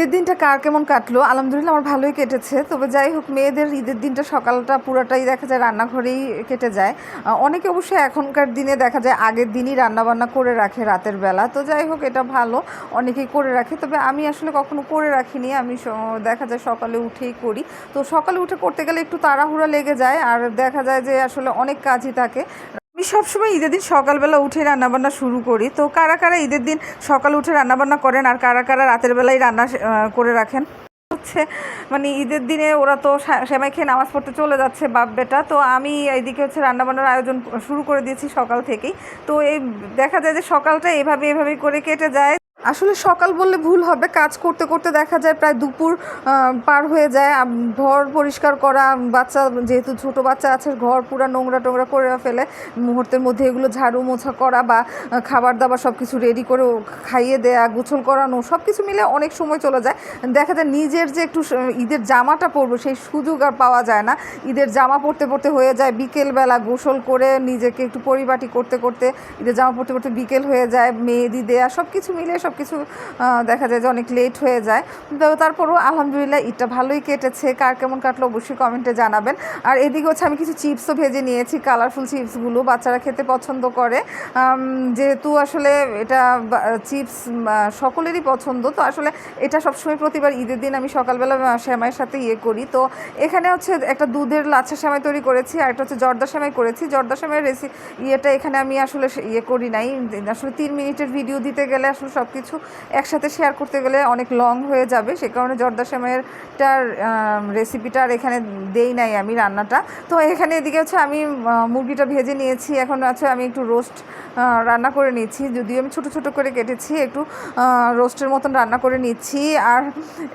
ঈদের দিনটা কার কেমন কাটলো? আলহামদুলিল্লাহ আমার ভালোই কেটেছে। তবে যাই হোক, মেয়েদের ঈদের দিনটা সকালটা পুরোটাই দেখা যায় রান্নাঘরেই কেটে যায়। অনেকে অবশ্যই এখনকার দিনে দেখা যায় আগের দিনই রান্নাবান্না করে রাখে রাতের বেলা। তো যাই হোক, এটা ভালো, অনেকেই করে রাখে। তবে আমি আসলে কখনো করে রাখিনি। আমি দেখা যায় সকালে উঠেই করি। তো সকালে উঠে করতে গেলে একটু তাড়াহুড়া লেগে যায়। আর দেখা যায় যে আসলে অনেক কাজই থাকে। আমি সবসময় ঈদের দিন সকালবেলা উঠে রান্নাবান্না শুরু করি। তো কারা কারা ঈদের দিন সকাল উঠে রান্নাবান্না করেন আর কারা কারা রাতের বেলায় রান্না করে রাখেন? হচ্ছে মানে ঈদের দিনে ওরা তো সেমাই খেয়ে নামাজ পড়তে চলে যাচ্ছে বাপ বেটা তো আমি এইদিকে হচ্ছে রান্নাবান্নার আয়োজন শুরু করে দিয়েছি সকাল থেকেই। তো এই দেখা যায় যে সকালটা এভাবে এভাবেই করে কেটে যায়। আসলে সকাল বললে ভুল হবে। কাজ করতে করতে দেখা যায় প্রায় দুপুর পার হয়ে যায়। ঘর পরিষ্কার করা, বাচ্চা যেহেতু ছোট বাচ্চা আছে, ঘর পুরো নোংরা টোংরা করে ফেলে। মুহূর্তের মধ্যে এগুলো ঝাড়ু মোছা করা বা খাবার দাবার সব কিছু রেডি করে খাইয়ে দেয়া গোছল করানো সব কিছু মিলে অনেক সময় চলে যায়। দেখা যায় নিজের যে একটু ঈদের জামাটা পরবো, সেই সুযোগ আর পাওয়া যায় না। ঈদের জামা পরতে পরতে হয়ে যায় বিকেলবেলা গোসল করে নিজেকে একটু পরিপাটি করতে করতে, ঈদের জামা পরতে পরতে বিকেল হয়ে যায়, মেহেদি দেয়া সব কিছু মিলে সব কিছু দেখা যায় যে অনেক লেট হয়ে যায়। তো তারপরও আলহামদুলিল্লাহ ঈদটা ভালোই কেটেছে। কার কেমন কাটলো অবশ্যই কমেন্টে জানাবেন। আর এদিকে হচ্ছে আমি কিছু চিপসও ভেজে নিয়েছি কালারফুল চিপসগুলো বাচ্চারা খেতে পছন্দ করে। যেহেতু আসলে এটা চিপস সকলেরই পছন্দ তো আসলে এটা সবসময় প্রতিবার ঈদের দিন আমি সকালবেলা আহ, সেমাইয়ের সাথে ইয়ে করি। তো এখানে হচ্ছে একটা দুধের লাচ্ছা সেমাই তৈরি করেছি আর একটা হচ্ছে জর্দা সেমাই করেছি। জর্দা সেমাইয়ের রেসি ইয়েটা এখানে আমি আসলে ইয়ে করি নাই। আসলে তিন মিনিটের ভিডিও দিতে গেলে আসলে সব কিছু একসাথে শেয়ার করতে গেলে অনেক লং হয়ে যাবে। সে কারণে জর্দা সেমাইয়েরটার রেসিপিটা আর এখানে দেই নাই আমি রান্নাটা। তো এখানে এদিকে হচ্ছে আমি মুরগিটা ভেজে নিয়েছি। এখন আছে আমি একটু রোস্ট রান্না করে নিচ্ছি। যদিও আমি ছোট ছোট করে কেটেছি, একটু রোস্টের মতন রান্না করে নিচ্ছি। আর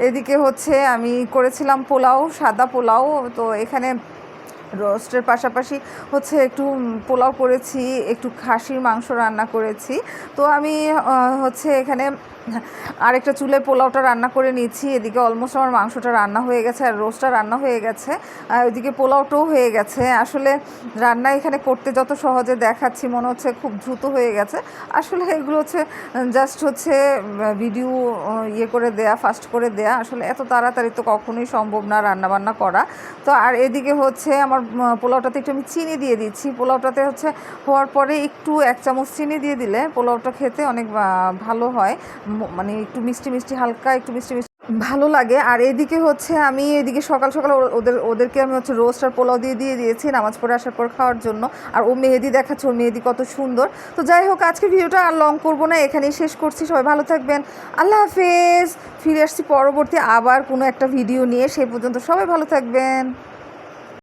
এদিকে হচ্ছে আমি করেছিলাম পোলাও, সাদা পোলাও। তো এখানে রোস্টের পাশাপাশি হচ্ছে একটু পোলাও করেছি, একটু খাসির মাংস রান্না করেছি। তো আমি হচ্ছে এখানে আরেকটা চুলে পোলাওটা রান্না করে নিচ্ছি এদিকে অলমোস্ট আমার মাংসটা রান্না হয়ে গেছে আর রোস্টটা রান্না হয়ে গেছে, আর ওইদিকে পোলাওটাও হয়ে গেছে। আসলে রান্না এখানে করতে যত সহজে দেখাচ্ছি, মনে হচ্ছে খুব দ্রুত হয়ে গেছে। আসলে এগুলো হচ্ছে জাস্ট হচ্ছে ভিডিও ইয়ে করে দেয়া ফাস্ট করে দেয়া। আসলে এত তাড়াতাড়ি তো কখনোই সম্ভব না রান্নাবান্না করা। তো আর এদিকে হচ্ছে আমার পোলাওটাতে একটু আমি চিনি দিয়ে দিচ্ছি। পোলাওটাতে হচ্ছে হওয়ার পরে একটু এক চামচ চিনি দিয়ে দিলে পোলাওটা খেতে অনেক ভালো হয়। মানে একটু মিষ্টি মিষ্টি, হালকা একটু মিষ্টি মিষ্টি। ভালো লাগে। আর এদিকে হচ্ছে আমি এদিকে সকাল সকাল ওদের ওদেরকে আমি হচ্ছে রোস্ট আর পোলাও দিয়ে দিয়ে দিয়েছি নামাজ পড়ে আসার পর খাওয়ার জন্য। আর ও মেহেদি দেখাচ্ছে, ওর মেহেদি কত সুন্দর। তো যাই হোক, আজকে ভিডিওটা আর লং করব না, এখানেই শেষ করছি। সবাই ভালো থাকবেন। আল্লাহ হাফেজ। ফিরে আসছি পরবর্তী আবার কোনো একটা ভিডিও নিয়ে। সেই পর্যন্ত সবাই ভালো থাকবেন।